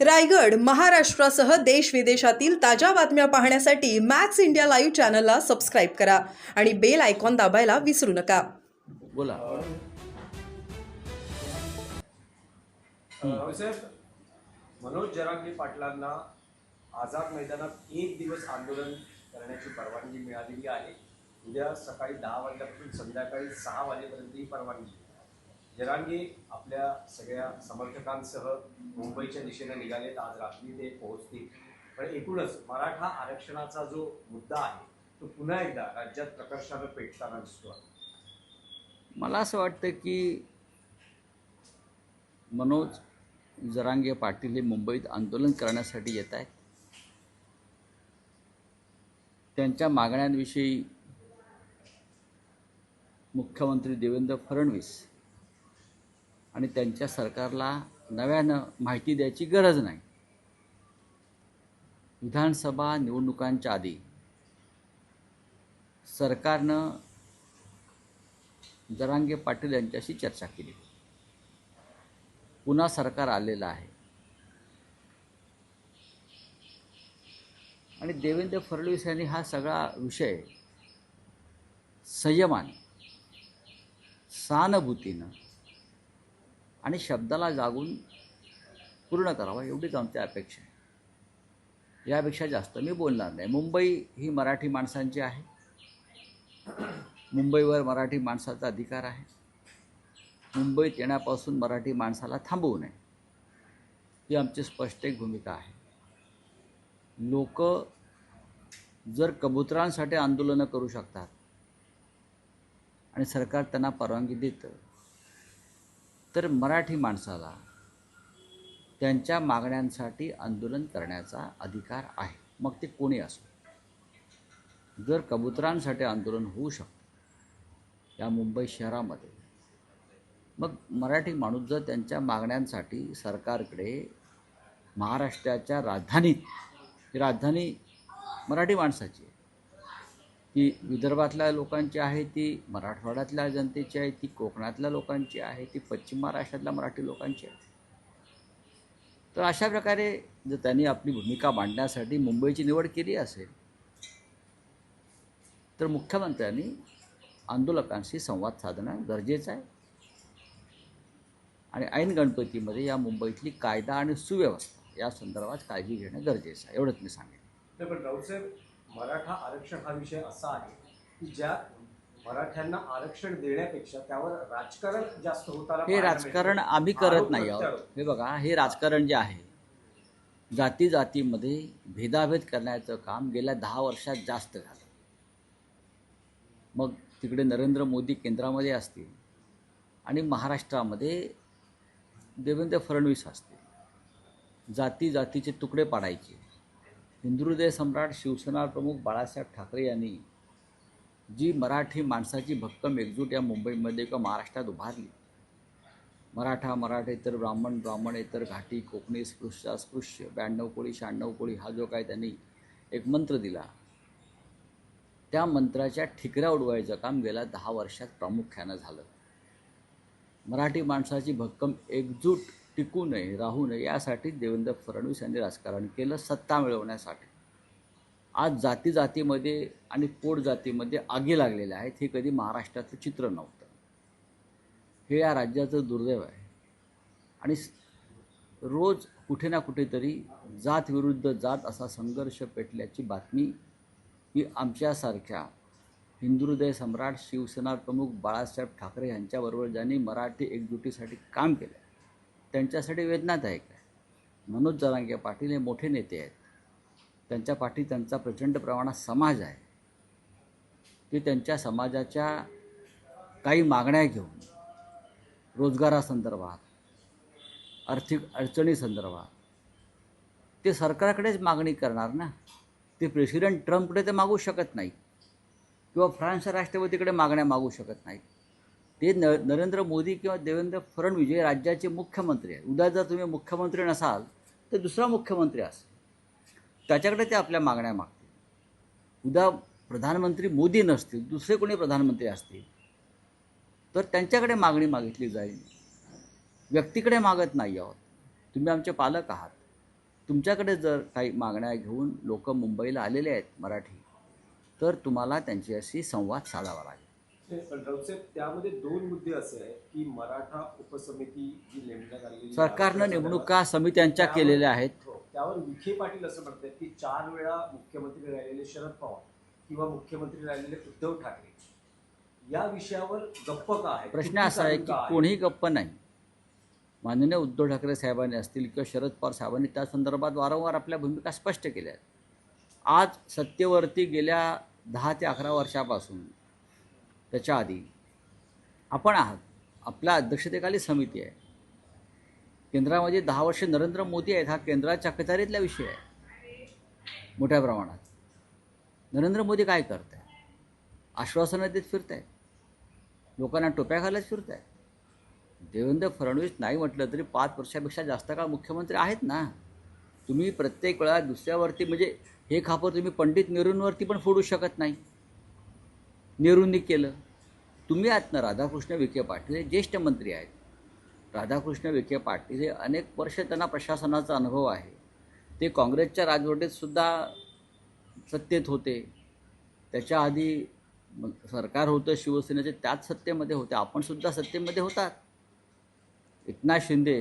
रायगड महाराष्ट्रासह देश विदेशातील ताज्या बातम्या पाहण्यासाठी मॅक्स इंडिया लाईव्ह चॅनलला सबस्क्राईब करा आणि बेल आयकॉन दाबायला विसरू नका. बोला. मनोज जरांगे पाटलांना आझाद मैदानात एक दिवस आंदोलन करण्याची परवानगी मिळालेली आहे. उद्या सकाळी दहा वाजल्यापासून संध्याकाळी सहा वाजेपर्यंत ही परवानगी. जरांगी आपल्या सगळ्या समर्थकांसह मुंबईच्या दिशेने निघालेत. आज रात्री ते पोहोचतील. पण एकूणच मराठा आरक्षणाचा जो मुद्दा आहे तो पुन्हा एकदा राज्यात प्रकर्षानं पेटताना दिसतो मला असं वाटतं की मनोज जरांगे पाटील हे मुंबईत आंदोलन करण्यासाठी येत आहेत. त्यांच्या मागण्यांविषयी मुख्यमंत्री देवेंद्र फडणवीस आणि त्यांच्या सरकारला नव्यानं माहिती द्यायची गरज नाही. विधानसभा निवडणुकांच्या आधी सरकारनं जरांगे पाटील यांच्याशी चर्चा केली. पुन्हा सरकार आलेलं आहे. आणि देवेंद्र फडणवीस यांनी हा सगळा विषय संयमाने सहानुभूतीनं आणि शब्दाला जागून पूर्ण करावा एवढीच आमची अपेक्षा आहे. यापेक्षा जास्त मी बोलणार नाही. मुंबई ही मराठी माणसांची आहे. मुंबईवर मराठी माणसाचा अधिकार आहे. मुंबईत येण्यापासून मराठी माणसाला थांबवू नये. ही आमची स्पष्ट एक भूमिका आहे. लोक जर कबुतरांसाठी आंदोलनं करू शकतात आणि सरकार त्यांना परवानगी देतं तर मराठी माणसाला त्यांच्या मागण्यांसाठी आंदोलन करण्याचा अधिकार आहे. मग ते कोणी असो? जर कबुतरांसाठी आंदोलन होऊ शकतं या मुंबई शहरामध्ये मग मराठी माणूस जर त्यांच्या मागण्यांसाठी सरकारकडे महाराष्ट्राच्या राजधानीत ही राजधानी मराठी माणसाची आहे. ती विदर्भातल्या लोकांची आहे ती मराठवाड्यातल्या जनतेची आहे ती कोकणातल्या लोकांची आहे ती पश्चिम महाराष्ट्रातल्या मराठी लोकांची आहे. तर अशा प्रकारे जर त्यांनी आपली भूमिका मांडण्यासाठी मुंबईची निवड केली असेल तर मुख्यमंत्र्यांनी आंदोलकांशी संवाद साधणं गरजेचं आहे. आणि ऐन गणपतीमध्ये या मुंबईतली कायदा आणि सुव्यवस्था या संदर्भात काळजी घेणं गरजेचं आहे एवढंच मी सांगेन. मराठा आरक्षण हा विषय असा आहे की ज्या मराठ्यांना आरक्षण देण्यापेक्षा त्यावर राजकारण जास्त होताना हे राजकारण. आम्ही करत नाही आहोत. हे बघा हे राजकारण जे आहे जाती जातीमध्ये भेदाभेद करण्याचं काम गेल्या दहा वर्षात जास्त झालं मग तिकडे नरेंद्र मोदी केंद्रामध्ये असतील आणि महाराष्ट्रामध्ये देवेंद्र फडणवीस असतील जाती जातीचे तुकडे पाडायचे हिंदुहृदय सम्राट शिवसेना प्रमुख बाळासाहेब ठाकरे यांनी जी मराठी माणसाची भक्कम एकजूट या मुंबईमध्ये किंवा महाराष्ट्रात उभारली. मराठा मराठेतर ब्राह्मण ब्राह्मणेतर घाटी कोकणी स्पृश्य अस्पृश्य ब्याण्णव कोळी शहाण्णव कोळी हा जो काय त्यांनी एक मंत्र दिला. त्या मंत्राच्या ठिकऱ्या उडवायचं काम गेल्या दहा वर्षात प्रामुख्यानं झालं. मराठी माणसाची भक्कम एकजूट टिकू नये राहू नये यासाठी देवेंद्र फडणवीस यांनी राजकारण केलं सत्ता मिळवण्यासाठी. आज जाती जातीमध्ये आणि पोट जातीमध्ये आगी लागलेल्या आहेत हे कधी महाराष्ट्राचं चित्र नव्हतं. हे या राज्याचं दुर्दैव आहे. आणि रोज कुठे ना कुठेतरी जात विरुद्ध जात असा संघर्ष पेटल्याची बातमी ही आमच्यासारख्या हिंदुहृदय सम्राट शिवसेना प्रमुख बाळासाहेब ठाकरे यांच्याबरोबर ज्यांनी मराठी एकजुटीसाठी काम केलं. त्यांच्यासाठी वेदनादायक आहे. मनोज जरांगे पाटील हे मोठे नेते आहेत. त्यांच्या पाठी त्यांचा प्रचंड प्रमाणात समाज आहे. ते त्यांच्या समाजाच्या काही मागण्या घेऊन रोजगारासंदर्भात आर्थिक अडचणीसंदर्भात ते सरकारकडेच मागणी करणार ना? ते प्रेसिडेंट ट्रम्पकडे ते मागू शकत नाही किंवा फ्रान्सच्या राष्ट्रपतीकडे मागण्या मागू शकत नाहीत. ते न नरेंद्र मोदी किंवा देवेंद्र फडणवीस हे राज्याचे मुख्यमंत्री आहेत. उद्या जर तुम्ही मुख्यमंत्री नसाल तर दुसरा मुख्यमंत्री असेल. त्याच्याकडे ते आपल्या मागण्या मागतील. उद्या प्रधानमंत्री मोदी नसतील दुसरे कोणी प्रधानमंत्री असतील तर त्यांच्याकडे मागणी मागितली जाईल. व्यक्तीकडे मागत नाही आहोत. तुम्ही आमचे पालक आहात. तुमच्याकडे जर काही मागण्या घेऊन लोक मुंबईला आलेले आहेत मराठी तर तुम्हाला त्यांच्याशी संवाद साधावा लागेल. त्यामध्ये दोन मुद्दे असे आहेत की मराठा उपसमिती जी नेमण्यात आलेली सरकारनं नेमणुका समित्यांच्या केलेल्या आहेत. हो, त्यावर विखे पाटील असं म्हणतात की चार वेळा मुख्यमंत्री राहिलेले शरद पवार किंवा मुख्यमंत्री राहिलेले उद्धव ठाकरे. या विषयावर गप्प का आहे प्रश्न असा आहे का कोणीही गप्प नाही. माननीय उद्धव ठाकरे साहेबांनी असतील किंवा शरद पवार साहेबांनी त्या संदर्भात वारंवार आपल्या भूमिका स्पष्ट केल्या आहेत. आज सत्तेवरती गेल्या दहा ते अकरा वर्षापासून त्याच्या आधी. आपण आहात. आपल्या अध्यक्षतेखाली समिती आहे. केंद्रामध्ये दहा वर्षे नरेंद्र मोदी आहेत हा केंद्राच्या कचारीतला विषय आहे. मोठ्या प्रमाणात. नरेंद्र मोदी काय करत आहे आश्वासनं देत फिरत आहेत लोकांना टोप्या घालत फिरत आहेत देवेंद्र फडणवीस नाही म्हटलं तरी पाच वर्षापेक्षा जास्त काळ मुख्यमंत्री आहेत ना? तुम्ही प्रत्येक वेळा दुसऱ्यावरती म्हणजे हे खापर तुम्ही पंडित नेहरूंवरती पण फोडू शकत नाही. नेहरूंनी केलं. तुम्ही आहात ना राधाकृष्ण विखे पाटील हे ज्येष्ठ मंत्री आहेत. राधाकृष्ण विखे पाटील हे अनेक वर्ष त्यांना प्रशासनाचा अनुभव आहे. ते काँग्रेसच्या राजवटीतसुद्धा सत्तेत होते. त्याच्या आधी सरकार होतं शिवसेनेचे त्याच सत्तेमध्ये होते. आपणसुद्धा सत्तेमध्ये होतात. एकनाथ शिंदे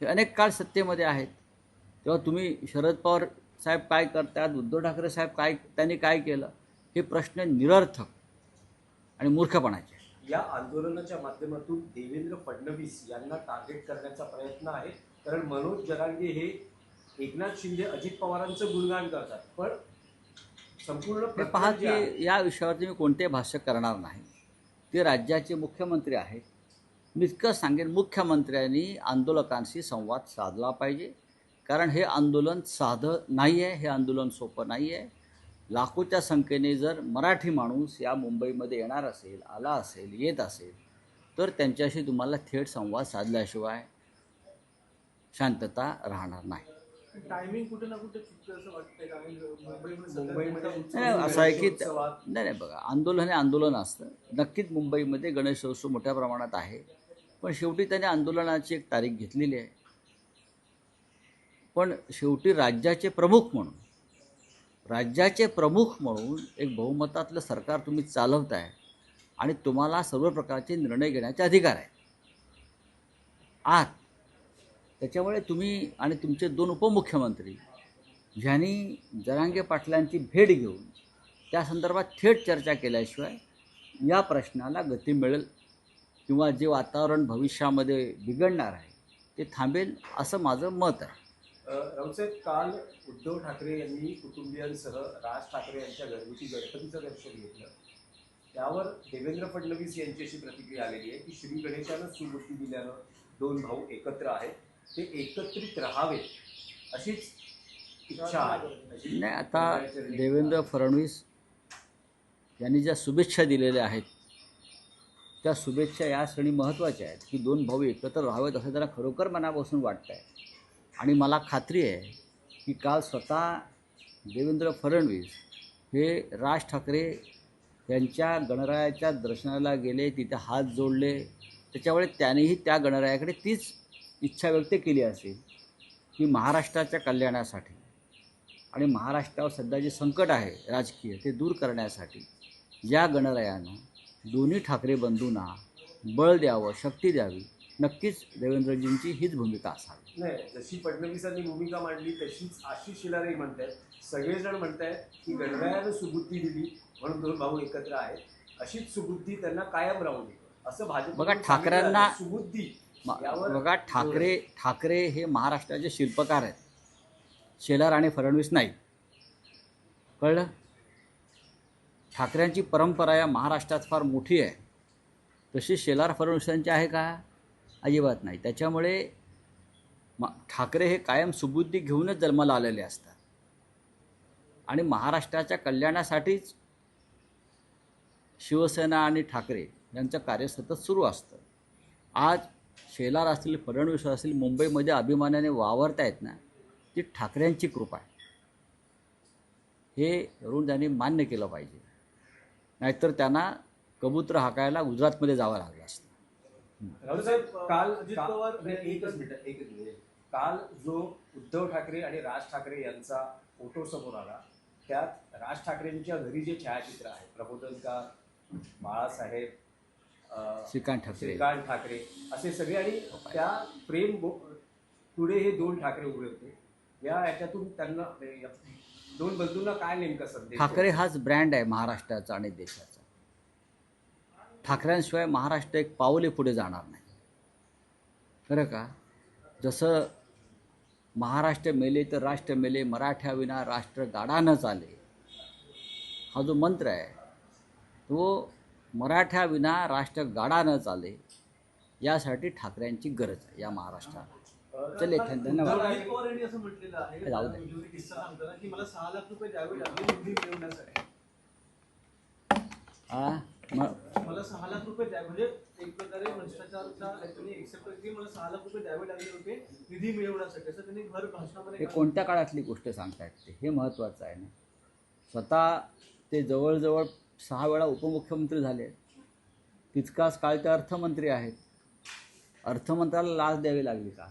हे अनेक काळ सत्तेमध्ये आहेत. तेव्हा तुम्ही शरद पवार साहेब काय करतात? उद्धव ठाकरे साहेब काय त्यांनी काय केलं? हे प्रश्न निरर्थक आणि मूर्खपणाचे. या आंदोलनाच्या माध्यमातून देवेंद्र फडणवीस यांना टार्गेट करण्याचा प्रयत्न आहे. कारण मनोज जरांगे हे एकनाथ शिंदे अजित पवारांचं गुणगान करतात. पण संपूर्ण पहा की या विषयावरती मी कोणते भाष्य करणार नाही. ते राज्याचे मुख्यमंत्री आहेत. मी इतकं सांगेन मुख्यमंत्र्यांनी आंदोलकांशी संवाद साधला पाहिजे. कारण हे आंदोलन साधं नाही आहे हे आंदोलन सोपं नाही आहे लाखोच्या संख्येने जर मराठी माणूस या मुंबईमध्ये येणार असेल आला असेल येत असेल तर त्यांच्याशी तुम्हाला थेट संवाद साधल्याशिवाय शांतता राहणार नाही. टायमिंग कुठे ना कुठे चुकतं असं नाही, आहे की? नाही नाही बघा आंदोलन हे आंदोलन असतं. नक्कीच मुंबईमध्ये गणेशोत्सव मोठ्या प्रमाणात आहे. पण शेवटी त्याने आंदोलनाची एक तारीख घेतलेली आहे. पण शेवटी राज्याचे प्रमुख म्हणून राज्याचे प्रमुख म्हणून एक बहुमतातलं सरकार तुम्ही चालवताय आणि तुम्हाला सर्व प्रकारचे निर्णय घेण्याचे अधिकार आहे आत त्याच्यामुळे तुम्ही आणि तुमचे दोन उपमुख्यमंत्री ज्यांनी जरांगे पाटलांची भेट घेऊन त्या संदर्भात थेट चर्चा केल्याशिवाय या प्रश्नाला गती मिळेल किंवा जे वातावरण भविष्यामध्ये बिघडणार आहे ते थांबेल असं माझं मत आहे. राऊतसाहेब काल उद्धव ठाकरे यांनी कुटुंबियांसह राज ठाकरे यांच्या घरगुती गणपतीचं दर्शन घेतलं. त्यावर देवेंद्र फडणवीस यांची अशी प्रतिक्रिया आलेली आहे की श्री गणेशानं सुबुद्धी दिल्यानं दोन भाऊ एकत्र आहेत. ते एकत्रित राहावे अशीच इच्छा आहे. नाही आता देवेंद्र फडणवीस यांनी ज्या शुभेच्छा दिलेल्या आहेत त्या शुभेच्छा या क्षणी महत्त्वाच्या आहेत की दोन भाऊ एकत्र राहावेत असं त्यांना खरोखर मनापासून वाटतं आहे आणि मला खात्री आहे की काल स्वतः देवेंद्र फडणवीस हे राज ठाकरे यांच्या गणरायाच्या दर्शनाला गेले तिथे हात जोडले. त्याच्यामुळे त्यानेही त्या गणरायाकडे तीच इच्छा व्यक्त केली असेल की महाराष्ट्राच्या कल्याणासाठी आणि महाराष्ट्रावर सध्या जे संकट आहे राजकीय ते दूर करण्यासाठी या गणरायानं दोन्ही ठाकरे बंधूंना बळ द्यावं शक्ती द्यावी नक्कीच देवेंद्रजींची हीच भूमिका असावी. नाही जशी फडणवीसांनी भूमिका मांडली तशीच आशिष शिलारे म्हणतायत. सगळेजण म्हणतायत की गणरायानं सुबुद्धी दिली म्हणून दोन भाऊ एकत्र आहेत. अशीच सुबुद्धी त्यांना कायम राहू दे. असं भाजप बघा, ठाकरेंना- सुबुद्धी बघा ठाकरे ठाकरे हे महाराष्ट्राचे शिल्पकार आहेत. शेलार आणि फडणवीस नाही. कळलं? ठाकऱ्यांची परंपरा या महाराष्ट्रात फार मोठी आहे. तशी शेलार फडणवीसांची आहे का? अजिबात नाही. त्याच्यामुळे मा ठाकरे हे कायम सुबुद्धी घेऊनच जन्माला आलेले असतात. आणि महाराष्ट्राच्या कल्याणासाठीच शिवसेना आणि ठाकरे यांचं कार्य सतत सुरू असतं. आज शेलार असतील फडणवीस असतील मुंबईमध्ये अभिमानाने वावरता आहेत ना ती ठाकरेंची कृपा आहे. हे वरून त्यांनी मान्य केलं पाहिजे. नाहीतर त्यांना कबूतर हाकायला गुजरातमध्ये जावं लागलं असतं. राऊतसाहेब काल अजित का- पवार- नाही, एकच मिनिट एकच मिनिट. काल जो उद्धव ठाकरे आणि राज ठाकरे यांचा फोटो समोर आला त्यात राज ठाकरेंच्या घरी जे छायाचित्र आहे प्रबोधनकार बाळासाहेब अं, श्रीकांत ठाकरे. श्रीकांत ठाकरे असे सगळे आणि त्या प्रेम बो- पुढे हे दोन ठाकरे उभे होते. या याच्यातून त्यांना या दोन बंधूंना काय नेमका संदेश ठाकरे हाच ब्रँड आहे महाराष्ट्राचा आणि देशाचा. ठाकऱ्यांशिवाय महाराष्ट्र एक पाऊले पुढे जाणार नाही. खरं का? जसं महाराष्ट्र मेले तर राष्ट्र मेले मराठ्याविना राष्ट्र गाडा न चाले. हा जो मंत्र आहे तो मराठ्याविना राष्ट्र गाडा न चाले यासाठी ठाकऱ्यांची गरज आहे या महाराष्ट्राला. चले धन्यवाद. जाऊ दे. हा मला सहा लाख रुपये द्या. म्हणजे एक प्रकारे भ्रष्टाचारचा त्यांनी एक्सेप्ट की मला सहा लाख रुपये द्यावे लागले होते निधी मिळवण्यासाठी. असं त्यांनी भर भाषणामध्ये हे कोणत्या काळातली गोष्ट सांगतायत ते? हे महत्त्वाचं आहे ना. स्वतः ते जवळजवळ सहा वेळा उपमुख्यमंत्री झाले. तितकाच काळ ते अर्थमंत्री आहेत. अर्थमंत्र्याला लाच द्यावी लागली का?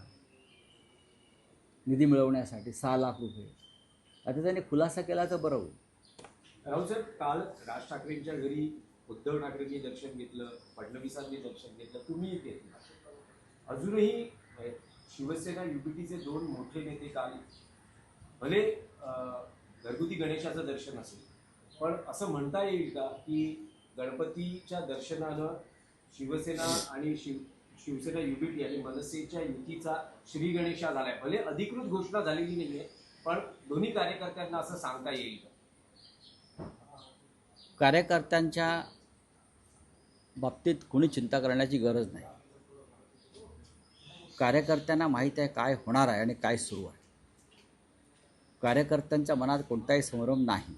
निधी मिळवण्यासाठी सहा लाख रुपये. आता त्यांनी खुलासा केला तर बरं होईल. राहुल साहेब काल राज ठाकरेंच्या घरी उद्धव ठाकरेंनी दर्शन घेतलं फडणवीसांनी दर्शन घेतलं तुम्हीही घेतलं. अजूनही शिवसेना युपीटीचे दोन मोठे नेते काल भले घरगुती गणेशाचं दर्शन असेल पण असं म्हणता येईल का की गणपतीच्या दर्शनानं शिवसेना आणि शिव शिवसेना युबीटी आणि मनसेच्या युतीचा श्री गणेशा झालाय भले अधिकृत घोषणा झालेली नाहीये पण दोन्ही कार्यकर्त्यांना असं सांगता येईल का? कार्यकर्त्यांच्या बाबतीत कोणी चिंता करण्याची गरज नाही. कार्यकर्त्यांना माहीत आहे काय होणार आहे आणि काय सुरू आहे. कार्यकर्त्यांच्या मनात कोणताही संभ्रम नाही.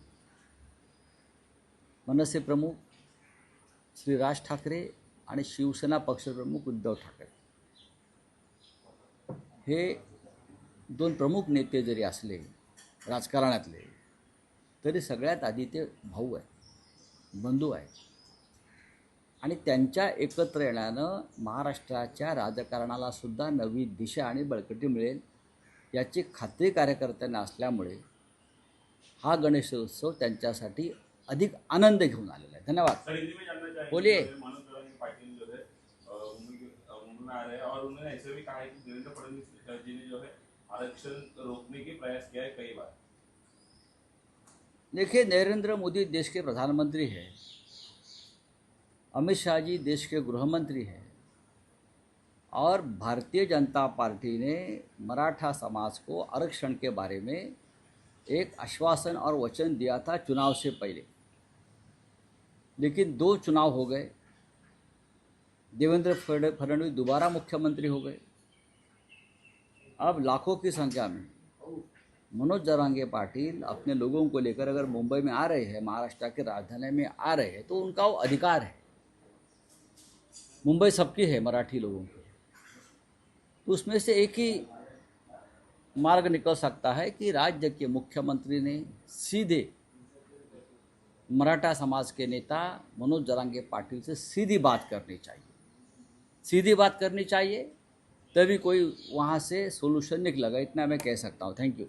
मनसे प्रमुख श्री राज ठाकरे आणि शिवसेना पक्षप्रमुख उद्धव ठाकरे. हे दोन प्रमुख नेते जरी असले राजकारणातले तरी सगळ्यात आधी ते भाऊ आहे बंधू आहे आणि त्यांच्या एकत्र येण्यानं महाराष्ट्राच्या राजकारणाला सुद्धा नवी दिशा आणि बळकटी मिळेल याची खात्री कार्यकर्त्यांना असल्यामुळे हा गणेशोत्सव त्यांच्यासाठी अधिक आनंद घेऊन आलेला आहे. धन्यवाद. है आरक्षण रोकने के प्रयास किया है कई बार. देखिए, नरेंद्र मोदी देश के प्रधानमंत्री हैं। अमित शाह जी देश के गृहमंत्री हैं। और भारतीय जनता पार्टी ने मराठा समाज को आरक्षण के बारे में एक आश्वासन और वचन दिया था चुनाव से पहले। लेकिन दो चुनाव हो गए। देवेंद्र फडणवीस दोबारा मुख्यमंत्री हो गए। अब लाखों की संख्या में मनोज जरांगे पाटिल अपने लोगों को लेकर अगर मुंबई में आ रहे हैं, महाराष्ट्र के राजधानी में आ रहे हैं तो उनका वो अधिकार है। मुंबई सबकी है, मराठी लोगों की। तो उसमें से एक ही मार्ग निकल सकता है कि राज्य के मुख्यमंत्री ने सीधे मराठा समाज के नेता मनोज जरांगे पाटिल से सीधी बात करनी चाहिए। सीधी बात करनी चाहिए, तभी कोई वहाँ से सोल्यूशन निकलेगा, इतना मैं कह सकता हूँ। Thank you